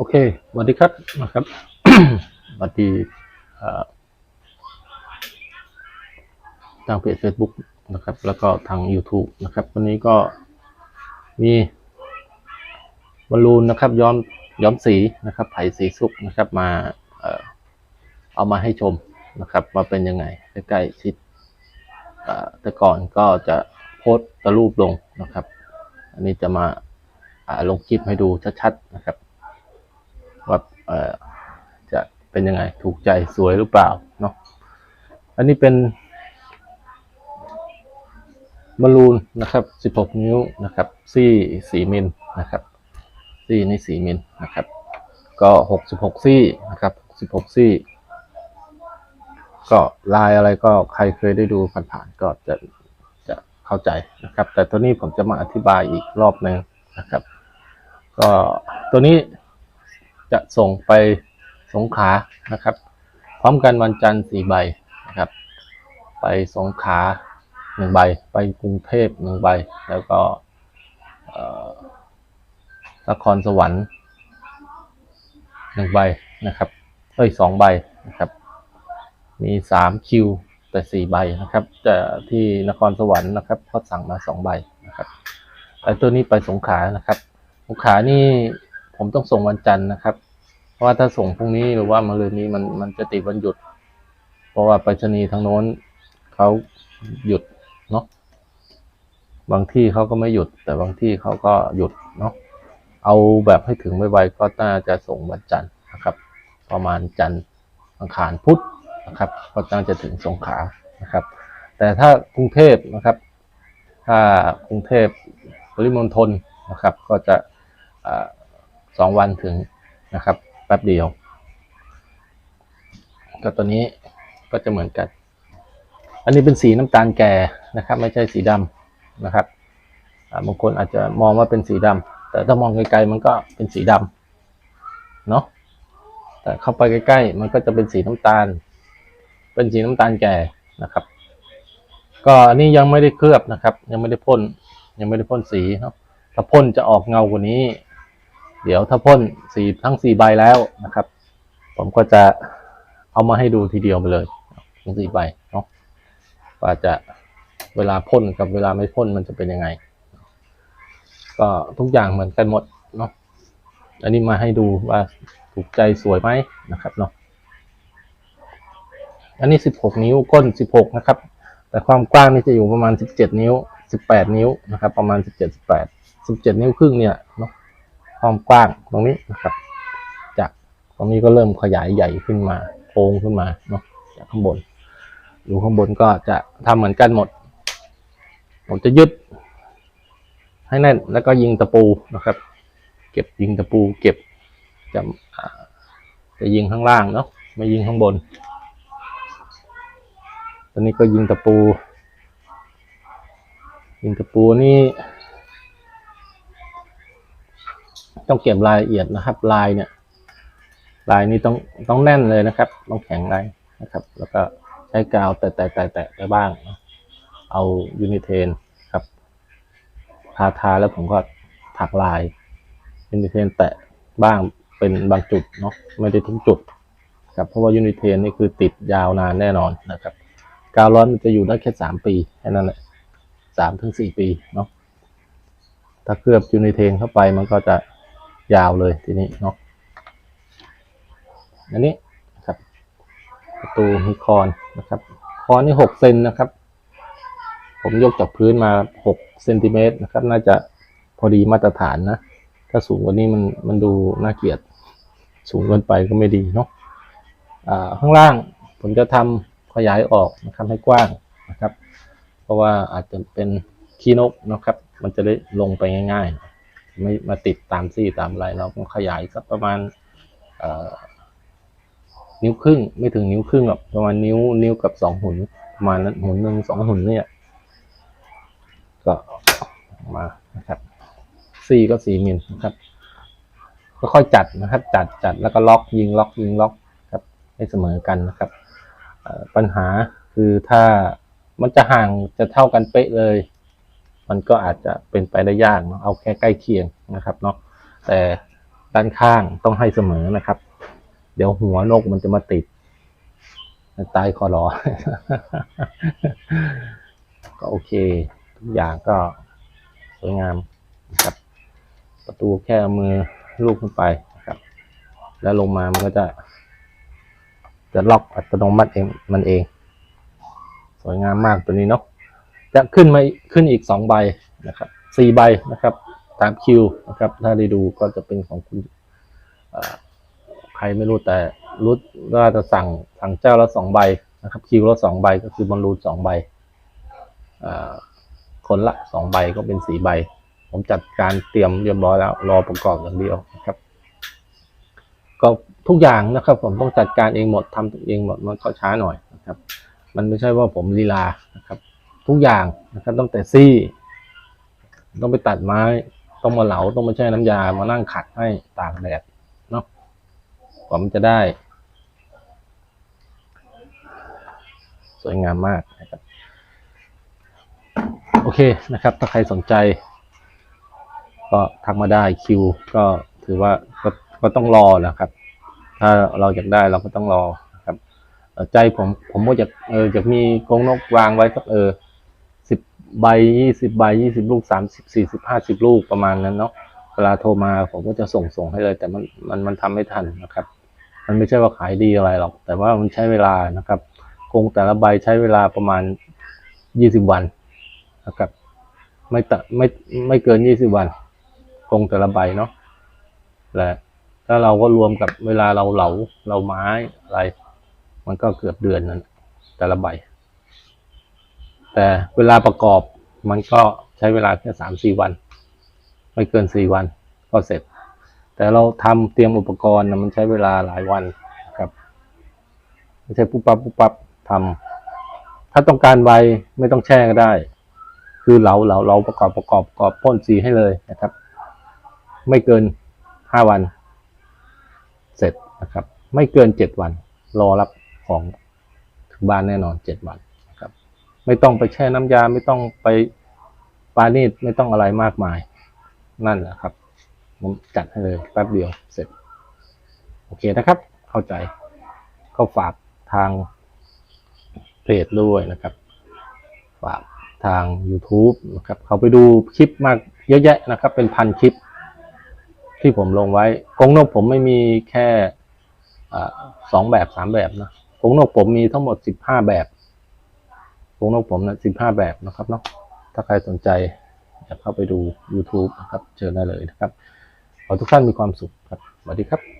โอเคสวัสดีครับนะครับสวัสดีทางเพจ Facebook นะครับ แล้วก็ทาง YouTube นะครับ วันนี้ก็มีบอลลูนนะครับ ย้อมย้อมสีนะครับ ไผ่สีสุกนะครับ มาเอเอามาให้ชมนะครับว่าเป็นยังไงใกล้ๆชิดแต่ก่อนก็จะโพสต์รูปลงนะครับ อันนี้จะมาลงคลิปให้ดูชัดๆนะครับ จะเป็นยังไงถูกใจสวยหรือเปล่าเนาะอันนี้เป็นบอลลูนนะครับ 16 นิ้วนะครับซี่สีมิลนะครับซี่นี่สีมิลนะครับ ก็ 66 ซี่นะครับ 16 ซี่ ก็ลายอะไรก็ใครเคยได้ดูผ่านๆก็จะจะเข้าใจนะครับ แต่ตัวนี้ผมจะมาอธิบายอีกรอบหนึ่งนะครับ ก็ตัวนี้ จะส่งไปสงขลานะครับ พร้อมกันวันจันทร์สี่ใบนะครับ ไปสงขลาหนึ่งใบ ไปกรุงเทพหนึ่งใบ แล้วก็นครสวรรค์หนึ่งใบนะครับเอ้ยสองใบนะครับ มีสามคิวแต่สี่ใบนะครับแต่ที่นครสวรรค์นะครับเขาสั่งมาสองใบนะครับไอ้ตัวนี้ไปสงขลานะครับ สงขานี่ ผมต้องส่งวันจันทร์นะครับ เพราะว่าถ้าส่งพรุ่งนี้หรือว่ามะรืนนี้มันมันจะติดวันหยุด เพราะว่าไปรษณีย์ทางโน้นเขาหยุดเนาะบางที่เขาก็ไม่หยุด แต่บางที่เขาก็หยุดเนาะเอาแบบให้ถึงไวๆก็น่าจะส่งวันจันทร์นะครับ ประมาณจันทร์อังคารพุธนะครับก็น่าจะถึงสงขลานะครับ แต่ถ้ากรุงเทพนะครับ ถ้ากรุงเทพปริมณฑลนะครับ ก็จะ สองวันถึงนะครับแป๊บเดียวก็ตัวนี้ก็จะเหมือนกัน อันนี้เป็นสีน้ำตาลแก่นะครับ ไม่ใช่สีดำนะครับบางคนอาจจะมองว่าเป็นสีดำแต่ถ้ามองไกลๆมันก็เป็นสีดำเนาะแต่เข้าไปใกล้ๆมันก็จะเป็นสีน้ำตาล เป็นสีน้ำตาลแก่นะครับ ก็อันนี้ยังไม่ได้เคลือบนะครับ ยังไม่ได้พ่นยังไม่ได้พ่นสีเนาะถ้าพ่นจะออกเงากว่านี้ เดี๋ยวถ้าพ่นสีทั้งสี่ใบแล้วนะครับ ผมก็จะเอามาให้ดูทีเดียวไปเลยทั้งสี่ใบเนาะว่าจะเวลาพ่นกับเวลาไม่พ่นมันจะเป็นยังไง ก็ทุกอย่างเหมือนกันหมดเนาะอันนี้มาให้ดูว่าถูกใจสวยไหมนะครับเนาะอันนี้สิบหกนิ้วก้นสิบหกนะครับ แต่ความกว้างนี่จะอยู่ประมาณสิบเจ็ดนิ้วสิบแปดนิ้วนะครับ ประมาณสิบเจ็ดสิบแปดสิบเจ็ดนิ้วครึ่งเนี่ยเนาะ ความกว้างตรงนี้นะครับ จากตรงนี้ก็เริ่มขยายใหญ่ขึ้นมาโค้งขึ้นมาเนาะจากข้างบนดูข้างบนก็จะทำเหมือนกันหมด ผมจะยึด ให้แน่นแล้วก็ยิงตะปูนะครับ เก็บยิงตะปูเก็บจะจะยิงข้างล่างเนาะไม่ยิงข้างบนตอนนี้ก็ยิงตะปู ยิงตะปูนี่ ต้องเก็บรายละเอียดนะครับ ลายเนี่ย ลายนี้ต้องต้องแน่นเลยนะครับ ต้องแข็งลายนะครับ แล้วก็ใช้กาวแตะแตะแตะแตะไปบ้างเนอะเอายูนิเทนครับ ทาทาแล้วผมก็ถักลายยูนิเทนแตะบ้างเป็นบางจุดเนาะไม่ได้ทุกจุดครับเพราะว่ายูนิเทนนี่คือติดยาวนานแน่นอนนะครับกาวร้อนมันจะอยู่ได้แค่สามปีแค่นั้นแหละสามถึงสี่ปีเนาะถ้าเคลือบยูนิเทนเข้าไปมันก็จะ ยาวเลยทีนี้เนาะอันนี้นะครับ ประตูมีคอนนะครับคอนนี่หกเซนนะครับ ผมยกจากพื้นมาหกเซนติเมตรนะครับ น่าจะพอดีมาตรฐานนะ ถ้าสูงกว่านี้มันมันดูน่าเกลียดสูงเกินไปก็ไม่ดีเนาะอ่าข้างล่างผมจะทำขยายออกนะครับให้กว้างนะครับ เพราะว่าอาจจะเป็นขี้นกนะครับ มันจะได้ลงไปง่าย ๆ ไม่มาติดตามซี่ตามอะไรเราขยายสักประมาณนิ้วครึ่งไม่ถึงนิ้วครึ่งหรอกประมาณนิ้วนิ้วกับสองหุ่นประมาณนั้นหุ่นหนึ่งสองหุ่นเนี่ยก็มานะครับซี่ก็สี่มิลนะครับก็ค่อยจัดนะครับ จัดจัดแล้วก็ล็อกยิงล็อกยิงล็อกครับให้เสมอกันนะครับปัญหาคือถ้ามันจะห่างจะเท่ากันเป๊ะเลย มันก็อาจจะเป็นไปได้ยากเนาะเอาแค่ใกล้เคียงนะครับเนาะแต่ด้านข้างต้องให้เสมอนะครับ เดี๋ยวหัวนกมันจะมาติดตายคอรอก็โอเค ทุกอย่างก็สวยงามนะครับ ประตูแค่เอามือลูกขึ้นไปนะครับ แล้วลงมามันก็จะ จะล็อกอัตโนมัติเองมันเอง สวยงามมากตัวนี้เนาะ จะขึ้นมาขึ้นอีกสองใบนะครับสี่ใบนะครับตามคิวนะครับ ถ้าได้ดูก็จะเป็นของคุณใครไม่รู้แต่รู้ว่าจะสั่งสั่งเจ้าละสองใบนะครับ คิวละสองใบก็คือบอลลูนสองใบคนละสองใบก็เป็นสี่ใบ ผมจัดการเตรียมเรียบร้อยแล้ว รอประกอบอย่างเดียวนะครับ ก็ทุกอย่างนะครับ ผมต้องจัดการเองหมดทำเองหมดมันก็ช้าหน่อยนะครับ มันไม่ใช่ว่าผมลีลานะครับ ทุกอย่างนะครับตั้งแต่ซี่ ต้องไปตัดไม้ ต้องมาเหลาต้องมาแช่น้ำยามานั่งขัดให้ตากแดดเนาะกว่ามันจะได้ สวยงามมากนะครับโอเคนะครับ ถ้าใครสนใจ ก็ทักมาได้คิว ก็ถือว่าก็ก็ต้องรอนะครับ ถ้าเราอยากได้เราก็ต้องรอครับใจผมผมก็อยากเอออยากมีกรงนกวางไว้สักเออ ใบยี่สิบใบยี่สิบลูกสามสิบสี่สิบห้าสิบลูกประมาณนั้นเนาะเวลาโทรมาผมก็จะส่งส่งให้เลย แต่มันมันมันทำไม่ทันนะครับ มันไม่ใช่ว่าขายดีอะไรหรอก แต่ว่ามันใช้เวลานะครับกรงแต่ละใบใช้เวลาประมาณยี่สิบวันนะครับ ไม่ตไม่ไม่เกินยี่สิบวันกรงแต่ละใบเนาะและถ้าเราก็รวมกับเวลาเราเหลาเราไม้อะไร มันก็เกือบเดือนนั้นแต่ละใบ แต่เวลาประกอบมันก็ใช้เวลาแค่สามสี่วัน ไม่เกินสี่วันก็เสร็จ แต่เราทำเตรียมอุปกรณ์นะมันใช้เวลาหลายวันนะครับไม่ใช่ปุ๊บปั๊บปุ๊บปั๊บทำถ้าต้องการใบไม่ต้องแช่ก็ได้ คือเราเราเราประกอบประกอบประกอบพ่นสีให้เลยนะครับ ไม่เกินห้าวัน เสร็จนะครับ ไม่เกินเจ็ดวัน รอรับของถึงบ้านแน่นอนเจ็ดวัน ไม่ต้องไปแช่น้ำยาไม่ต้องไปปานีดไม่ต้องอะไรมากมาย นั่นแหละครับผมจัดให้เลยแป๊บเดียวเสร็จ โอเคนะครับ เข้าใจก็ฝากทางเพจด้วยนะครับ ฝากทาง YouTube นะครับเขาไปดูคลิปมากเยอะแยะนะครับ เป็นพันคลิป ที่ผมลงไว้กรงนกผมไม่มีแค่อสองแบบสามแบบนะกรงนกผมมีทั้งหมดสิบห้าแบบ กรงนกผมนะสิบห้าแบบนะครับเนาะถ้าใครสนใจอยากเข้าไปดู YouTube นะครับเชิญได้เลยนะครับ ขอทุกท่านมีความสุขครับสวัสดีครับ